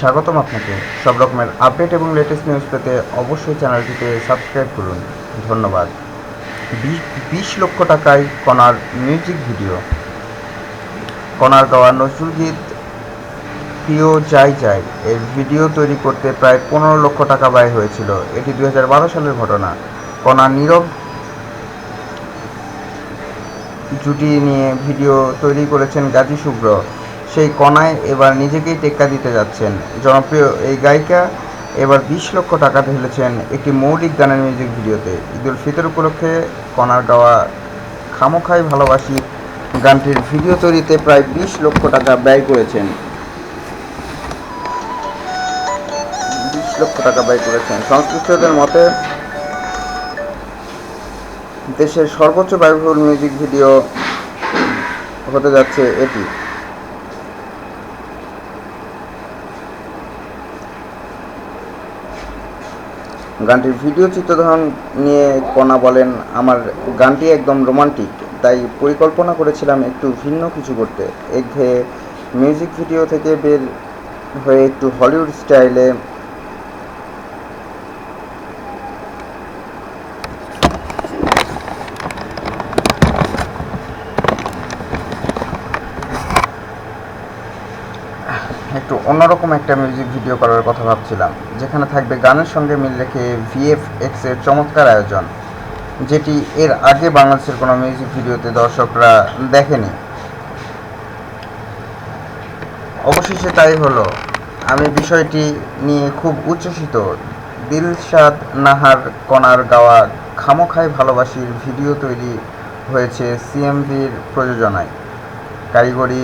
স্বাগতম আপনাকে। সব রকমের আপডেট এবং লেটেস্ট নিউজ পেতে অবশ্যই চ্যানেলটিতে সাবস্ক্রাইব করুন। ধন্যবাদ। বিশ লক্ষ টাকায় কণার মিউজিক ভিডিও কণার গাওয়া নজরুল গীত প্রিয় যাই যাই, এর ভিডিও তৈরি করতে প্রায় পনেরো লক্ষ টাকা ব্যয় হয়েছিল। এটি দুই হাজার বারো সালের ঘটনা। কণা নীরব জুটি নিয়ে ভিডিও তৈরি করেছেন গাজী শুভ্র সেই কণায় এবার নিজেকেই টেক্কা দিতে যাচ্ছেন। জনপ্রিয় এই গায়িকা এবার বিশ লক্ষ টাকা ঢেলেছেন একটি মৌলিক গানের মিউজিক ভিডিওতে ঈদুল ফিতর উপলক্ষে কণার গাওয়া খামোখাই ভালোবাসি গানটির ভিডিও তৈরিতে প্রায় বিশ লক্ষ টাকা ব্যয় করেছেন। বিশ লক্ষ টাকা ব্যয় করেছেন। সংশ্লিষ্টদের মতে, দেশের সর্বোচ্চ ব্যয়বহুল মিউজিক ভিডিও হতে যাচ্ছে এটি। গানটির ভিডিও চিত্রধারণ নিয়ে কণা বলেন, আমার গানটি একদম রোমান্টিক, তাই পরিকল্পনা করেছিলাম একটু ভিন্ন কিছু করতে। একঘেয়ে মিউজিক ভিডিও থেকে বের হয়ে একটু হলিউড স্টাইলে একটু অন্যরকম একটা মিউজিক ভিডিও করার কথা ভাবছিলাম, যেখানে থাকবে গানের সঙ্গে মিল রেখে ভিএফএক্স এর চমৎকার আয়োজন, যেটি এর আগে বাংলাদেশের কোনো মিউজিক ভিডিওতে দর্শকরা দেখেনি। অবশেষে তাই হলো। আমি বিষয়টি নিয়ে খুব উচ্ছ্বসিত। দিলশাদ নাহার কণার গাওয়া খামোখাই ভালোবাসির ভিডিও তৈরি হয়েছে সিএমভির প্রযোজনায়। কারিগরি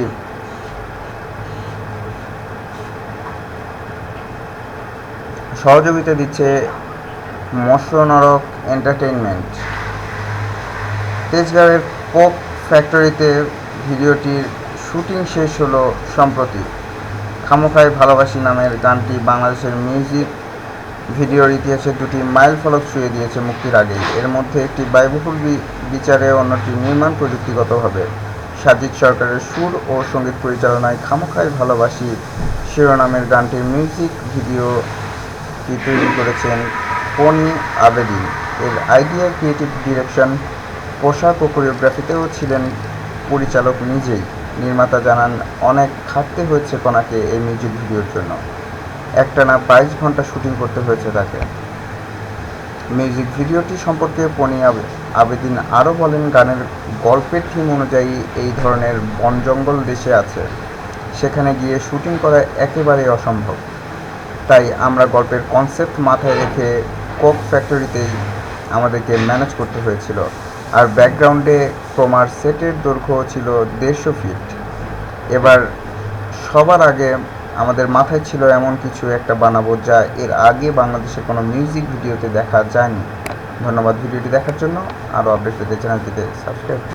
সহযোগিতা দিচ্ছে মৎস্যনরক এন্টারটেইনমেন্ট। তেজগাঁওয়ের পোক ফ্যাক্টরিতে ভিডিওটির শুটিং শেষ হলো সম্প্রতি। খামোখাই ভালোবাসি নামের গানটি বাংলাদেশের মিউজিক ভিডিওর ইতিহাসে দুটি মাইল ফলক ছুঁয়ে দিয়েছে মুক্তির আগেই। এর মধ্যে একটি ব্যয়বহুল বিচারে অন্যটি নির্মাণ প্রযুক্তিগতভাবে। সাজিদ সরকারের সুর ও সংগীত পরিচালনায় খামোখাই ভালোবাসি শিরোনামের গানটির মিউজিক ভিডিও টি তৈরি করেছেন পনি আবেদিন এর আইডিয়া ক্রিয়েটিভ ডিরেকশন পোশাক ও কোরিওগ্রাফিতেও ছিলেন পরিচালক নিজেই। নির্মাতা জানান, অনেক খাটতে হয়েছে কণাকে এই মিউজিক ভিডিওর জন্য। একটানা বাইশ ঘণ্টা শুটিং করতে হয়েছে তাকে। মিউজিক ভিডিওটি সম্পর্কে পনি আবে- আবেদিন আরও বলেন, গানের গল্পের থিম অনুযায়ী এই ধরনের বন জঙ্গল দেশে আছে। সেখানে গিয়ে শুটিং করা একেবারেই অসম্ভব। তাই আমরা গল্পের কনসেপ্ট মাথায় রেখে কোক ফ্যাক্টরিতেই আমাদেরকে ম্যানেজ করতে হয়েছিল। আর ব্যাকগ্রাউন্ডে ক্রোমার সেটের দৈর্ঘ্য ছিল দেড়শো ফিট এবার সবার আগে আমাদের মাথায় ছিল এমন কিছু একটা বানাবো যা এর আগে বাংলাদেশে কোনো মিউজিক ভিডিওতে দেখা যায়নি। ধন্যবাদ ভিডিওটি দেখার জন্য। আরও আপডেট পেতে চ্যানেলটিতে সাবস্ক্রাইব